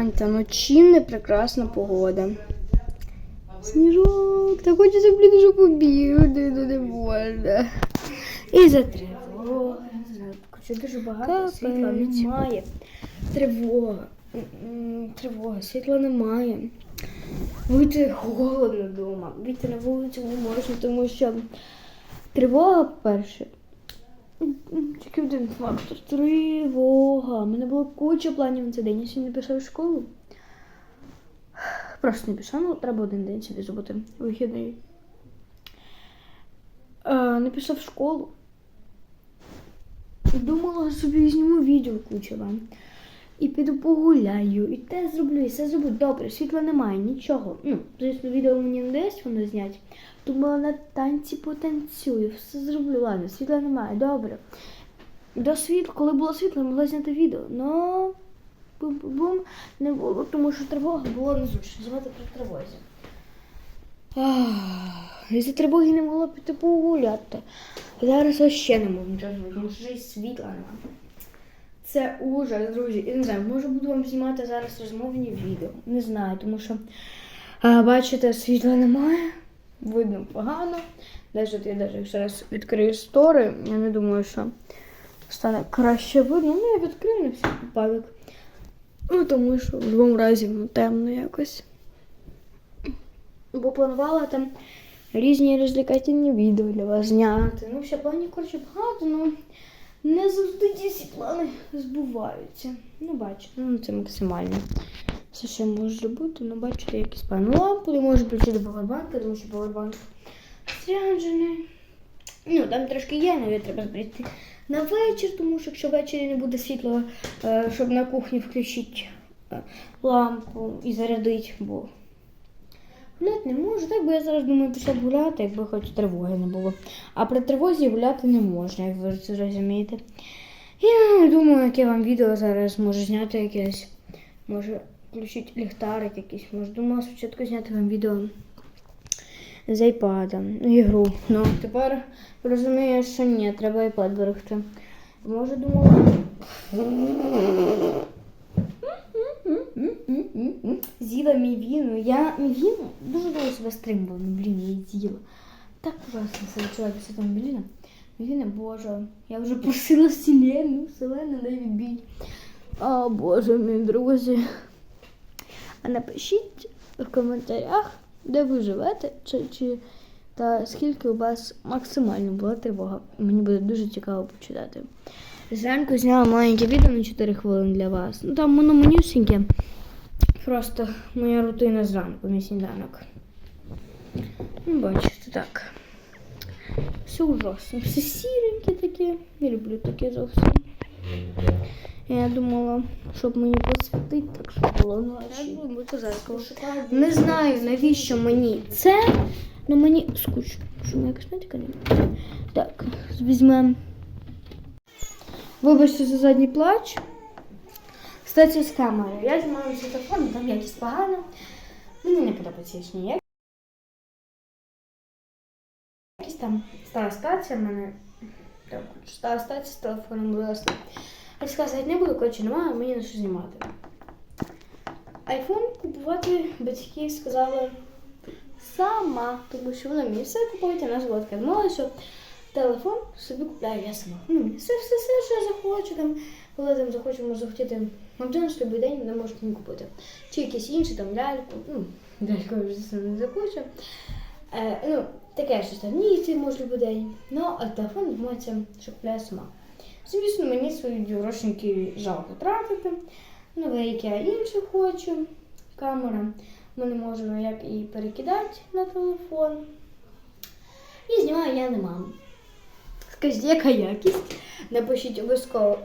Гляньте, ну чим не прекрасна погода. Сніжок, так хочеться, блін, вже побігати, ну не можна. І за тривога. Короче, дуже багато Капець. світла немає. Тривога. Тривога, світла немає. Вийти холодно вдома. Вийти на вулицю не можна, тому що тривога перше. Тільки один фактор. Тривога. У мене було куча планів на цей день. Я сьогодні пішов в школу. Просто не пішов, ну треба один день собі зробити вихідний. Е, не пішов в школу. Думала собі зніму відео кучу вам. І піду погуляю, і те зроблю, і все зроблю. Добре, світла немає, нічого. Ну, звісно, відео мені не дасть воно зняти. Думала на танці потанцюю, все зроблю. Ладно, світла немає, добре. До світла, коли було світло, могла зняти відео. Но бум-бум не було, тому що тривога було незручно. Знімати при тривозі. Ах, Із-за тривоги не могла піти погуляти. Зараз вообще не можу нічого зробити, тому що світла немає. Це ужас, друзі. І не знаю, може буду вам знімати зараз розмовні відео. Не знаю, тому що а, бачите, світла немає, видно погано. Навіть я навіть якщо раз відкрию стори, я не думаю, що стане краще видно. Ну, я відкрию на всякий випадок. Ну, тому що в будь-якому разі ну, темно якось. Бо планувала там різні розвлекательні відео для вас зняти. Ну, ще планів, коротше, багато, ну не завжди ті всі плани збуваються. Ну, бачите, ну це максимально. Все, що я можу зробити, ну бачите, якісь плани. Лампу не можу включити повербанк, тому що повербанк зряджений. Ну, там трошки є, навіть треба зберегти на вечір, тому що якщо ввечері не буде світла, е, щоб на кухні включити е, лампу і зарядити, бо гуляти не можу. Так би я зараз думаю пішла гуляти, якби хоч тривоги не було. А при тривозі гуляти не можна, як ви це розумієте. Я думаю, яке вам відео зараз можу зняти якесь. Може включити ліхтарик якийсь. Може, думала спочатку зняти вам відео з айпада, ігру. Ну, тепер розумію, що ні, треба айпад берегти. Може, думала. З'їла мівіну. Я мівіну дуже довго себе стримувала, блін, я з'їла. Так ужасно себе відчуваю після того мівіна. Мівіна, боже, я вже просила вселенну, вселенну дай відбій. О, боже мій друзі. А напишіть в коментарях, де ви живете, чи, чи та скільки у вас максимально була тривога. Мені буде дуже цікаво почитати. Зранку зняла маленьке відео на 4 хвилини для вас. Ну там воно манюсіньке. Просто моя рутина зранку, мій сніданок. Ну, бачите, так. Все ужасно. Все сіреньке таке. Не люблю таке зовсім. Я думала, щоб мені посвітити, так що було ночі. Не знаю, навіщо мені це, але мені скучно. Що моя косметика не Так, візьмемо. Вибачте за задній плач. Кстати, з камерою. Я знімаю з телефону, там якість погана. Мені не подобається їх ніяк. Якісь там стара стація в мене. Так, стара стація з телефоном власне. Розказувати не буду, коротше, немає, мені на що знімати. Айфон купувати батьки сказали сама, тому що вона мені все купують, а наша водка відмовила, що телефон собі купляю я сама. Ну, все, все, все, що я захочу, там, коли там захочу, можу захотіти Макдональдс любий день, не можуть мені купити. Чи якісь інші там ляльку, ну, ляльку я вже не захочу. Е, ну, таке щось там нігті можу любий день. Ну, а телефон відмовиться, що купляю сама. Звісно, мені свої грошеньки жалко тратити. Нове, я інше хочу. Камера. Ми не можемо як і перекидати на телефон. І знімаю я не маму. Скажіть, яка якість? Напишіть обов'язково.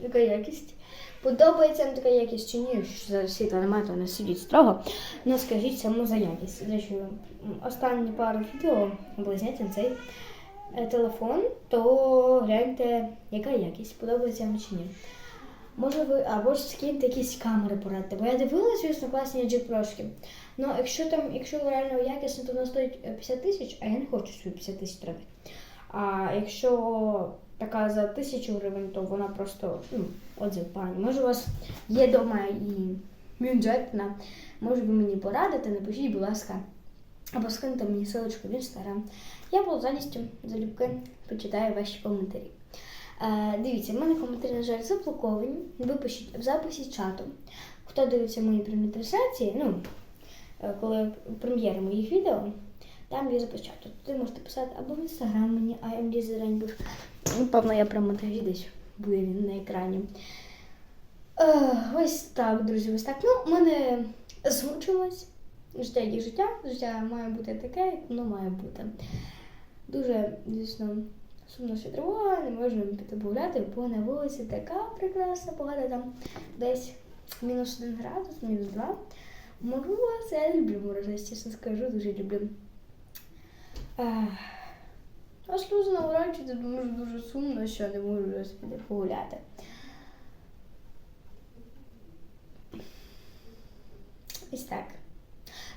Яка якість? Подобається така якість чи ні? Що зараз світла немає, то не сидіть строго. Ну скажіть саму за якість. До речі, останні пару відео були зняті на цей е, телефон, то гляньте, яка якість, подобається вам чи ні. Може ви, або ж скиньте якісь камери порадьте. Бо я дивилась, звісно, класні джетпрошки. Ну, якщо там, якщо реально якісно, то вона стоїть е, 50 тисяч, а я не хочу свої 50 тисяч тратити. А якщо така за тисячу гривень, то вона просто ну, отзив пані. Може, у вас є вдома і бюджетна, може ви мені порадите, напишіть, будь ласка, або скиньте мені ссылочку в інстаграм. Я буду з залюбки почитаю ваші коментарі. Е, дивіться, в мене коментарі, на жаль, заблоковані. Ви пишіть в записі чату. Хто дивиться мої прямі трансляції, ну, е, коли прем'єри моїх відео, там є запис. Туди можете писати або в інстаграм мені, а я Зеленьких. Напевно, я монтажі буде він на екрані. Е, ось так, друзі, ось так. Ну, в мене змучилось. Життя як життя. Життя має бути таке, як воно має бути. Дуже, звісно, сумно що тривога, не можна піти погуляти, бо на вулиці така прекрасна погода, там десь мінус один градус, мінус два. Мороз, я люблю мороз, чесно скажу, дуже люблю. А сльози наворачуються, тому що дуже сумно, що не можу зараз погуляти. Ось так.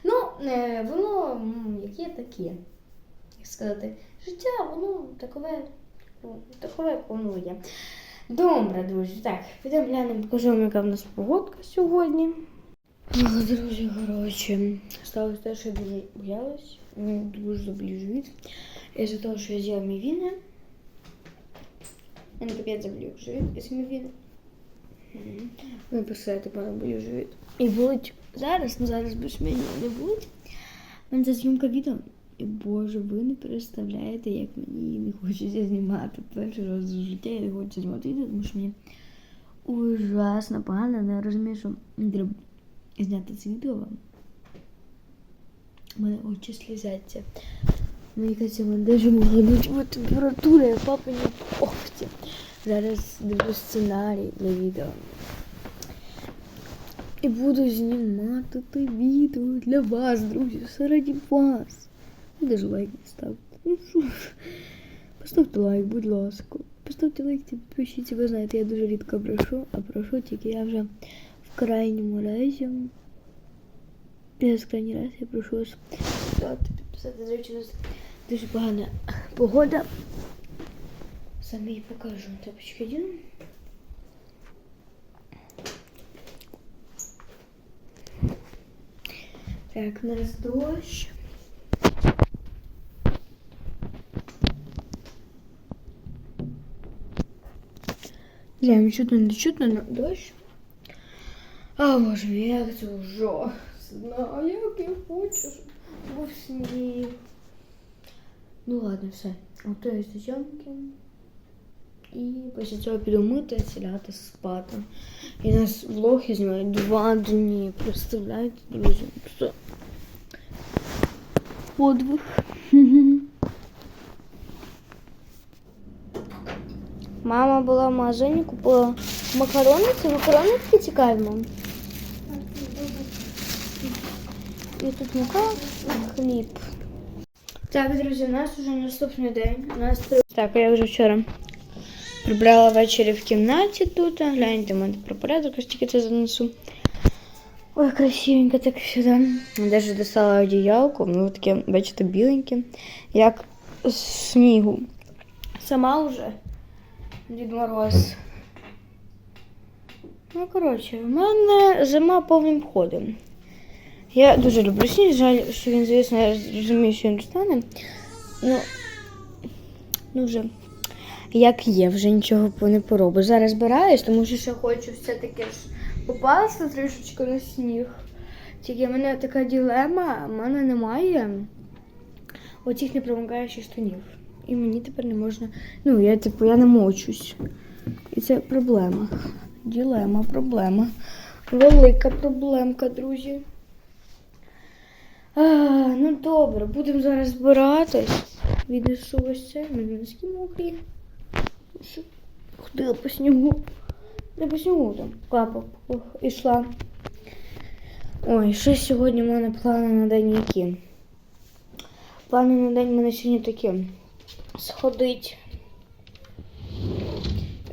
Ну, е, воно м, яке таке. Як сказати, життя, воно такове, ну, такове, як воно є. Добре, друзі. Так, підемо глянемо, покажу яка в нас погодка сьогодні. Друзі, коротше, сталося те, що я дуже боялась. Мені дуже заболів живіт. Із-за того, що я з'їла мівіни. Мене капець заболів живіт із мівіни. Ви писаєте, мене болів живіт. І болить зараз, ну зараз більш мені не болить. У мене це зйомка відео. І боже, ви не представляєте, як мені не хочеться знімати. Перший раз в житті я не хочу знімати відео, тому що мені ужасно погано. Не розумію, що мені треба зняти це відео вам. У мене очі слізяться. Мені кажеться, в мене даже могла бути температура, я папа не когті. Зараз дивлюсь сценарій для відео. І буду знімати те відео для вас, друзі, все раді вас. Ви даже лайк не ставте. Ну що ж, поставте лайк, будь ласка. Поставте лайк підпишіться, ви знаєте, я дуже рідко прошу, а прошу тільки я вже крайньому разі. Я з крайній раз я прошу вас ставити, підписати. До речі, у нас дуже погана погода. Самі її покажу. Тапочки один. Так, у нас дощ. Глянь, чутно, не чутно, но дощ. А, боже, як це ужасно. А як я хочу, щоб був сніг. Ну ладно, все. Готую зйомки. І після цього піду мити, сідати спати. І нас влог я знімаю два дні. Представляєте, друзі? Просто подвиг. Мама була в магазині, купила макарони. Це макарони такі цікаві, мам. Тут мука хліб. Так, друзі, у нас вже наступний день. У нас Так, я вже вчора прибрала ввечері в кімнаті тут. Гляньте, в мене про порядок, ось тільки це занесу. Ой, красивенько так сюди. Даже достала одіялку, ну таке, бачите, біленьке, як з снігу. Сама вже Дід Мороз. Ну, коротше, в мене зима повним ходом. Я дуже люблю сніг, жаль, що він, звісно, я розумію, що він стане. Ну, ну вже як є, вже нічого не поробиш. Зараз збираюсь, тому що ще хочу все-таки ж попасти трішечки на сніг. Тільки в мене така ділема, в мене немає оцих непромокаючих штанів. І мені тепер не можна. Ну, я типу, я не мочусь. І це проблема. Ділема, проблема. Велика проблемка, друзі. А, ну добре, будемо зараз збиратись. Віднесу ось це, мені носки мокрі. Ходила по снігу. Не по снігу там капав, ох, ішла. Ой, що сьогодні в мене плани на день які? Плани на день в мене сьогодні такі. Сходить.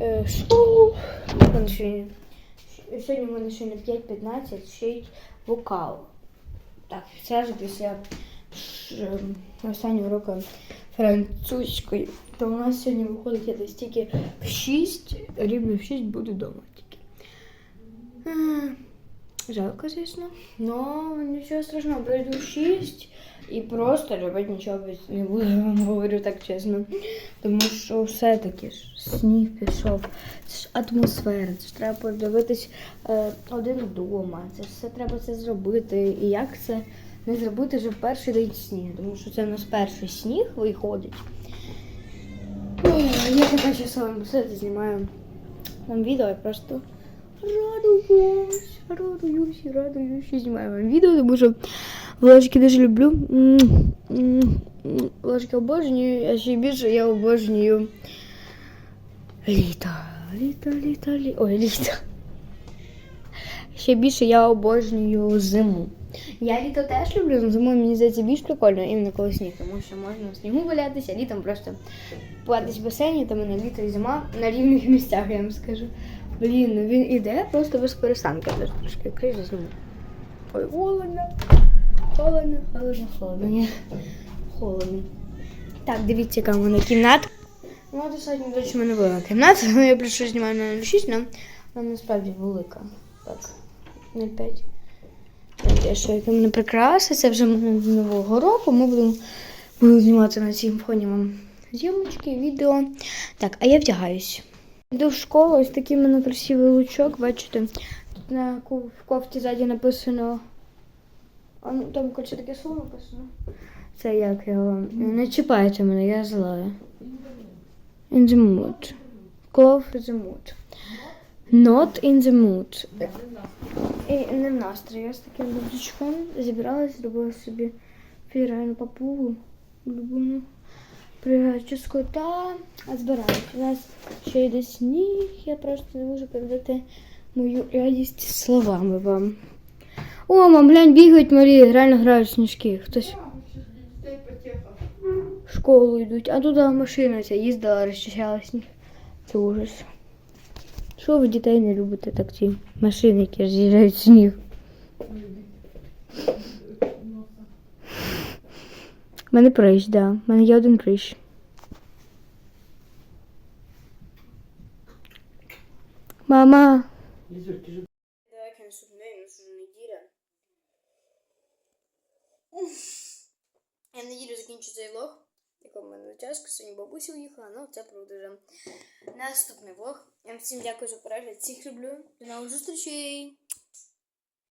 Е, школу. Сьогодні, в мене сьогодні 5.15 вчить вокал. Так, все ж після ш- останнього року французькою. То у нас сьогодні виходить я десь тільки в 6, рівно в 6 буду вдома тільки. Е, Жалко, звісно. Но нічого страшного, пройду 6 І просто робити нічого не буду, вам говорю так чесно. Тому що все-таки ж сніг пішов, це ж атмосфера, це ж треба подивитись е, один вдома. Це все треба це зробити. І як це не зробити вже в перший день снігу, тому що це у нас перший сніг виходить. Ой, Я така щаслива, все знімаю вам відео, я просто радуюсь, радуюсь, радуюсь, знімаю вам відео, тому що Ложки дуже люблю. Ложки обожнюю, а ще більше я обожнюю літо. Літо, літо, літо. Ой, літо. Ще більше я обожнюю зиму. Я літо теж люблю, але зимою мені здається більш прикольно, іменно коли сніг, тому що можна в снігу валятися, а літом просто платись в басейні, там на літо і зима на рівних місцях, я вам скажу. Блін, ну він іде просто без перестанки. Трошки крижу зніму. Ой, холодно. Холодно, холодно, холодно. Холодно. Так, дивіться, яка в мене кімната. Ну, достатньо, в мене велика кімната. Ну, я прийшла знімаю на 06, але вона насправді велика. Так, 0,5. Я що, яка мене прикраса, це вже з нового року. Ми будемо, будемо знімати на цій фоні вам зйомочки, відео. Так, а я вдягаюсь. Йду в школу, ось такий в мене красивий лучок, бачите. Тут на кофті ззаді написано. А ну там коротше таке слово написано. Це як його. Не чіпайте мене, я злая. In the mood. Clove the mood. Not in the mood. І не в настрій. Я з таким рюкзачком зібралась, зробила собі фірайну папугу. Любиму прическу та збираюсь. У нас ще йде сніг, я просто не можу передати мою радість словами вам. О, мам, глянь, бігають Марії, реально грають сніжки. Хтось в школу йдуть. А туди машина ця їздила, розчищала сніг. Це ужас. Що ви дітей не любите, так ці машини, які роз'їжджають сніг? У мене прищ, да. У мене є один прищ. Мама. Так, наступний, наступна неділя. Я в неділю закінчу цей влог. Якому в мене тяжко, сьогодні бабуся уїхала, ну це продовжуємо. Наступний влог. Я всім дякую за перегляд. Всіх люблю. До нових зустрічей.